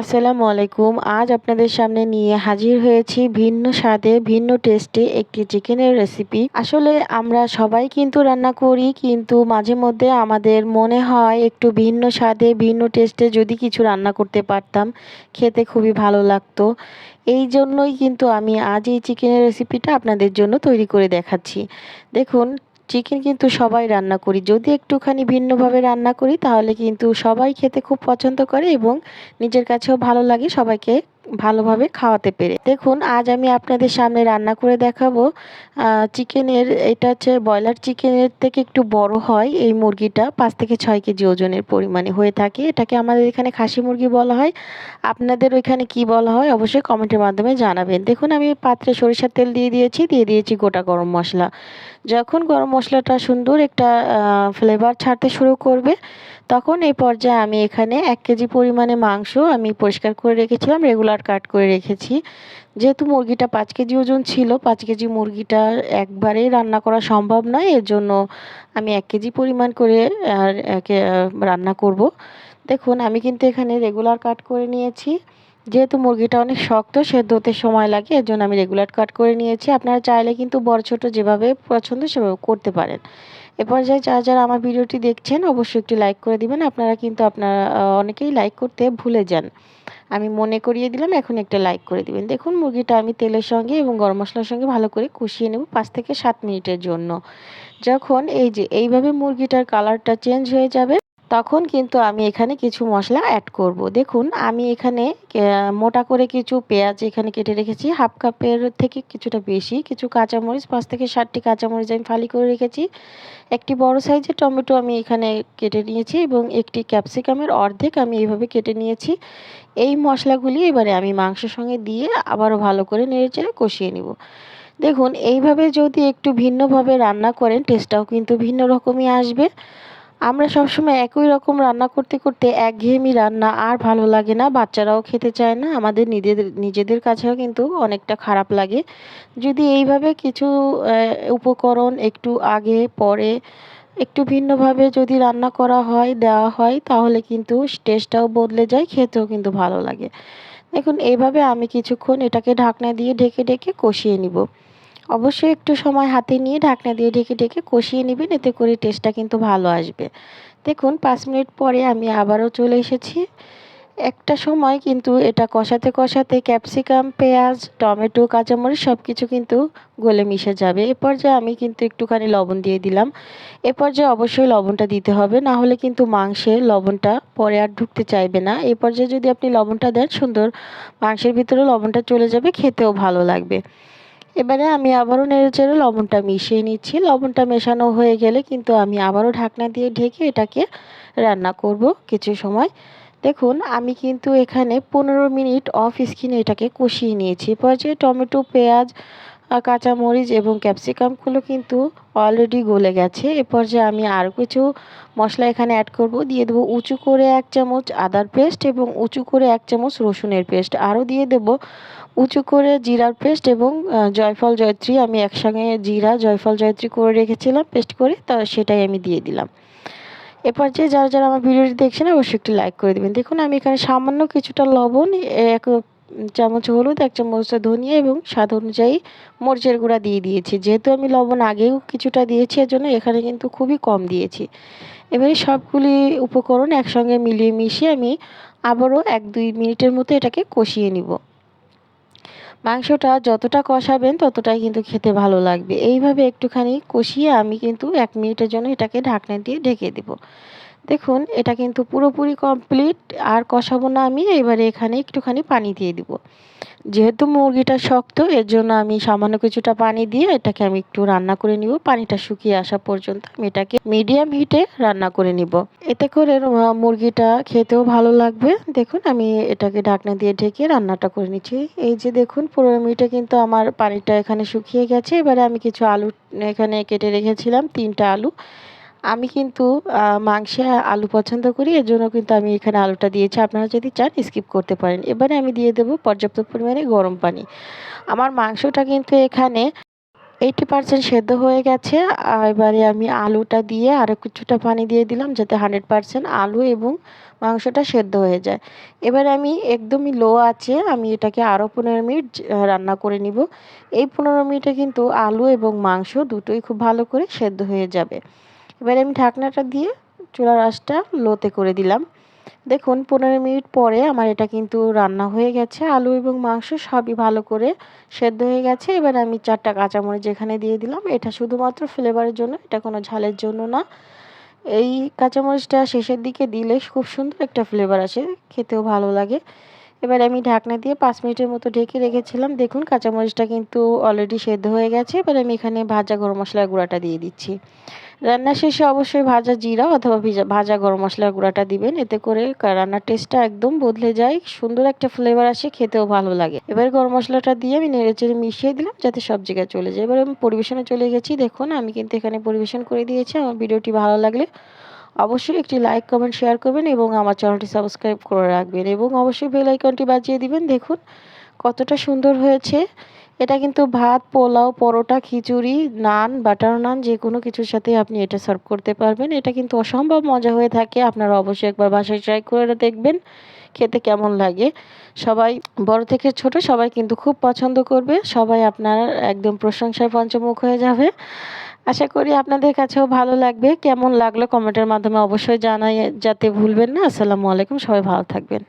আসসালামু আলাইকুম। আজ আপনাদের সামনে নিয়ে হাজির হয়েছি ভিন্ন স্বাদে, ভিন্ন টেস্টে একটি চিকেনের রেসিপি। আসলে আমরা সবাই কিন্তু রান্না করি, কিন্তু মাঝে মধ্যে আমাদের মনে হয় একটু ভিন্ন স্বাদে, ভিন্ন টেস্টে যদি কিছু রান্না করতে পারতাম, খেতে খুবই ভালো লাগতো। এই জন্যই কিন্তু আমি আজ এই চিকেনের রেসিপিটা আপনাদের জন্য তৈরি করে দেখাচ্ছি। দেখুন চিকেন কিন্তু সবাই রান্না করি। যদি একটুখানি ভিন্নভাবে রান্না করি, তাহলে কিন্তু সবাই খেতে খুব পছন্দ করে এবং নিজের কাছেও ভালো লাগে, সবাইকে ভালোভাবে খাওয়াতে পেরে। দেখুন, আজ আমি আপনাদের সামনে রান্না করে দেখাবো চিকেনের, এটা হচ্ছে ব্রয়লার চিকেনের থেকে একটু বড় হয় এই মুরগিটা, পাঁচ থেকে ছয় কেজি ওজনের পরিমাণে হয়ে থাকে। এটাকে আমাদের এখানে খাসি মুরগি বলা হয়। আপনাদের ওইখানে কি বলা হয় অবশ্যই কমেন্টের মাধ্যমে জানাবেন। দেখুন, আমি পাত্রে সরিষার তেল দিয়ে দিয়েছি দিয়ে দিয়েছি গোটা গরম মশলা। যখন গরম মশলাটা সুন্দর একটা ফ্লেভার ছাড়তে শুরু করবে তখন এই পর্যায়ে আমি এখানে এক কেজি পরিমাণে মাংস আমি পরিষ্কার করে রেখেছিলাম, রেগুলার কাট করে রেখেছি। যেহেতু মুরগিটা পাঁচ কেজি ওজন ছিল, পাঁচ কেজি মুরগিটা একবারেই রান্না করা সম্ভব নয়, এর জন্য আমি এক কেজি পরিমাণ করে রান্না করব। দেখুন, আমি কিন্তু এখানে রেগুলার কাট করে নিয়েছি। যেহেতু মুরগিটা অনেক শক্ত সেদ্ধ হতে সময় লাগে, এর জন্য আমি রেগুলার কাট করে নিয়েছি। আপনারা চাইলে কিন্তু বড়, ছোটো যেভাবে পছন্দ সেভাবে করতে পারেন। এ পর্যায়ে যারা যারা আমার ভিডিওটি দেখছেন, অবশ্যই একটি লাইক করে দিবেন। আপনারা কিন্তু আপনারা অনেকেই লাইক করতে ভুলে যান। আমি মনে করিয়ে দিলাম, এখন একটা লাইক করে দিবেন। দেখুন, মুরগিটা আমি তেলের সঙ্গে এবং গরম মশলার সঙ্গে ভালো করে কষিয়ে নেব পাঁচ থেকে সাত মিনিটের জন্য। যখন এই যে, এইভাবে মুরগিটার কালারটা চেঞ্জ হয়ে যাবে তখন কিন্তু আমি এখানে কিছু মশলা অ্যাড করব। দেখুন, আমি এখানে মোটা করে কিছু পেঁয়াজ এখানে কেটে রেখেছি। হাফ কাপের থেকে কিছুটা বেশি, কিছু কাঁচামরিচ, পাঁচ থেকে ষাটটি কাঁচামরিচ আমি ফালি করে রেখেছি। একটি বড় সাইজের টমেটো আমি এখানে কেটে নিয়েছি এবং একটি ক্যাপসিকামের অর্ধেক আমি এইভাবে কেটে নিয়েছি। এই মশলাগুলি এবারে আমি মাংসের সঙ্গে দিয়ে আবারও ভালো করে নেড়ে চেড়ে কষিয়ে নিব। দেখুন, এইভাবে যদি একটু ভিন্নভাবে রান্না করেন টেস্টটাও কিন্তু ভিন্ন রকমই আসবে। আমরা সবসময় একই রকম রান্না করতে করতে একঘেয়েমি রান্না আর ভালো লাগে না। বাচ্চারাও খেতে চায় না, আমাদের নিজেদের নিজেদের কাছেও কিন্তু অনেকটা খারাপ লাগে। যদি এইভাবে কিছু উপকরণ একটু আগে, পরে একটু ভিন্নভাবে যদি রান্না করা হয়, দেওয়া হয়, তাহলে কিন্তু টেস্টটাও বদলে যায়, খেতেও কিন্তু ভালো লাগে। দেখুন এইভাবে আমি কিছুক্ষণ এটাকে ঢাকনা দিয়ে ঢেকে ঢেকে কষিয়ে নিব। অবশ্যই একটু সময় হাতে নিয়ে ঢাকনা দিয়ে ঢেকে ঢেকে কষিয়ে নেবেন, এতে করে টেস্টটা কিন্তু ভালো আসবে। দেখুন, পাঁচ মিনিট পরে আমি আবারও চলে এসেছি। একটা সময় কিন্তু এটা কষাতে কষাতে ক্যাপসিকাম, পেঁয়াজ, টমেটো, কাঁচামরিচ সব কিছু কিন্তু গলে মিশে যাবে। এ পর্যায়ে আমি কিন্তু একটুখানি লবণ দিয়ে দিলাম। এ পর্যায়ে অবশ্যই লবণটা দিতে হবে, না হলে কিন্তু মাংসে লবণটা পরে আর ঢুকতে চাইবে না। এ পর্যায়ে যদি আপনি লবণটা দেন, সুন্দর মাংসের ভিতরে লবণটা চলে যাবে, খেতেও ভালো লাগবে। এবারে আমি আবারও নেড়ে চেড়ে লবণটা মিশিয়ে নিচ্ছি। লবণটা মেশানো হয়ে গেলে কিন্তু আমি আবারও ঢাকনা দিয়ে ঢেকে এটাকে রান্না করব কিছু সময়। দেখুন, আমি কিন্তু এখানে পনেরো মিনিট অফ স্কিনে এটাকে কষিয়ে নিয়েছি। পর্যায়ে টমেটো, পেঁয়াজ কাঁচামরিচ এবং ক্যাপসিকামগুলো কিন্তু অলরেডি গলে গেছে। এ পর্যায়ে আমি আরও কিছু মশলা এখানে অ্যাড করব। দিয়ে দেবো উঁচু করে এক চামচ আদার পেস্ট এবং উঁচু করে এক চামচ রসুনের পেস্ট আরও দিয়ে দেব উঁচু করে জিরার পেস্ট এবং জয়ফল জয়ত্রী। আমি একসঙ্গে জিরা, জয়ফল জয়ত্রী করে রেখেছিলাম পেস্ট করে, তা সেটাই আমি দিয়ে দিলাম। এ পর্যায়ে যারা যারা আমার ভিডিওটি দেখছেন, অবশ্যই একটি লাইক করে দেবেন। দেখুন, আমি এখানে সামান্য কিছুটা লবণ, এক চামচ হলুদ, এক চামচ ধনিয়া এবং স্বাদ অনুযায়ী মরিচের গুঁড়া দিয়ে দিয়েছি। যেহেতু আমি লবণ আগেও কিছুটা দিয়েছি এর জন্য এখানে কিন্তু খুবই কম দিয়েছি। এবারে সবগুলি উপকরণ একসঙ্গে মিলিয়ে মিশিয়ে আমি আবারও এক দুই মিনিটের মতো এটাকে কষিয়ে নিব। মাংসটা যতটা কষাবেন, ততটাই কিন্তু খেতে ভালো লাগবে। এইভাবে একটুখানি কষিয়ে আমি কিন্তু এক মিনিটের জন্য এটাকে ঢাকনা দিয়ে ঢেকে দেব। দেখুন, এটা কিন্তু পুরোপুরি কমপ্লিট আর কষাবো না আমি, এবারে এখানে একটুখানি পানি দিয়ে দিব। যেহেতু মুরগিটা শক্ত এর জন্য আমি সামান্য কিছুটা পানি দিয়ে এটাকে আমি একটু রান্না করে নিব। পানিটা শুকিয়ে আসা পর্যন্ত আমি এটাকে মিডিয়াম হিটে রান্না করে নিব। এতে করে মুরগিটা খেতেও ভালো লাগবে। দেখুন, আমি এটাকে ঢাকনা দিয়ে ঢেকে রান্নাটা করে নিচ্ছি। এই যে দেখুন, পনেরো মিনিটে কিন্তু আমার পানিটা এখানে শুকিয়ে গেছে। এবারে আমি কিছু আলু এখানে কেটে রেখেছিলাম, তিনটা আলু। আমি কিন্তু মাংসে আলু পছন্দ করি এর জন্য কিন্তু আমি এখানে আলুটা দিয়েছি। আপনারা যদি চান স্কিপ করতে পারেন। এবারে আমি দিয়ে দেবো পর্যাপ্ত পরিমাণে গরম পানি। আমার মাংসটা কিন্তু এখানে এইটি পার্সেন্ট সেদ্ধ হয়ে গেছে। এবারে আমি আলুটা দিয়ে আরও কিছুটা পানি দিয়ে দিলাম, যাতে হান্ড্রেড পার্সেন্ট আলু এবং মাংসটা সেদ্ধ হয়ে যায়। এবারে আমি একদমই লো আছে, আমি এটাকে আরও পনেরো মিনিট রান্না করে নিব। এই পনেরো মিনিটে কিন্তু আলু এবং মাংস দুটোই খুব ভালো করে সেদ্ধ হয়ে যাবে। এবারে আমি ঢাকনাটা দিয়ে চুলার আঁচটা লোতে করে দিলাম। দেখুন, পনেরো মিনিট পরে আমার এটা কিন্তু রান্না হয়ে গেছে। আলু এবং মাংস সবই ভালো করে সেদ্ধ হয়ে গেছে। এবার আমি চারটা কাঁচামরিচ যেখানে দিয়ে দিলাম। এটা শুধুমাত্র ফ্লেভারের জন্য, এটা কোনো ঝালের জন্য না। এই কাঁচামরিচটা শেষের দিকে দিলে খুব সুন্দর একটা ফ্লেভার আসে, খেতেও ভালো লাগে। এবার আমি ঢাকনা দিয়ে পাঁচ মিনিটের মতো ঢেকে রেখেছিলাম। দেখুন, কাঁচামরিচটা কিন্তু অলরেডি সেদ্ধ হয়ে গেছে। এবার আমি এখানে ভাজা গরম মশলার গুঁড়াটা দিয়ে দিচ্ছি। রান্না শেষে অবশ্যই ভাজা জিরা অথবা ভাজা গরম মশলার গুঁড়াটা দিবেন। এতে করে রান্নার টেস্টটা একদম বদলে যায়, সুন্দর একটা ফ্লেভার আসে, খেতেও ভালো লাগে। এবার গরম মশলাটা দিয়ে আমি নেড়েচেড়ে মিশিয়ে দিলাম যাতে সব জায়গায় চলে যায়। এবার আমি পরিবেশনে চলে গেছি। দেখুন, আমি কিন্তু এখানে পরিবেশন করে দিয়েছি। আমার ভিডিওটি ভালো লাগলে অবশ্যই একটি লাইক কমেন্ট শেয়ার করবেন এবং আমার চ্যানেলটি সাবস্ক্রাইব করে রাখবেন এবং অবশ্যই বেল আইকনটি বাজিয়ে দিবেন। দেখুন কতটা সুন্দর হয়েছে। এটা কিন্তু ভাত, পোলাও, পরোটা, খিচুড়ি, নান, বাটার নান, যে কোনো কিছুর সাথে আপনি এটা সার্ভ করতে পারবেন। এটা কিন্তু অসম্ভব মজা হয়ে থাকে। আপনারা অবশ্যই একবার বাসায় ট্রাই করে দেখবেন, খেতে কেমন লাগে। সবাই বড় থেকে ছোট, সবাই কিন্তু খুব পছন্দ করবে। সবাই আপনার একদম প্রশংসায় পঞ্চমুখ হয়ে যাবে। আশা করি আপনাদের কাছেও ভালো লাগবে। কেমন লাগল কমেন্টের মাধ্যমে অবশ্যই জানাই, যাতে ভুলবেন না। আসসালামু আলাইকুম। সবাই ভালো থাকবেন।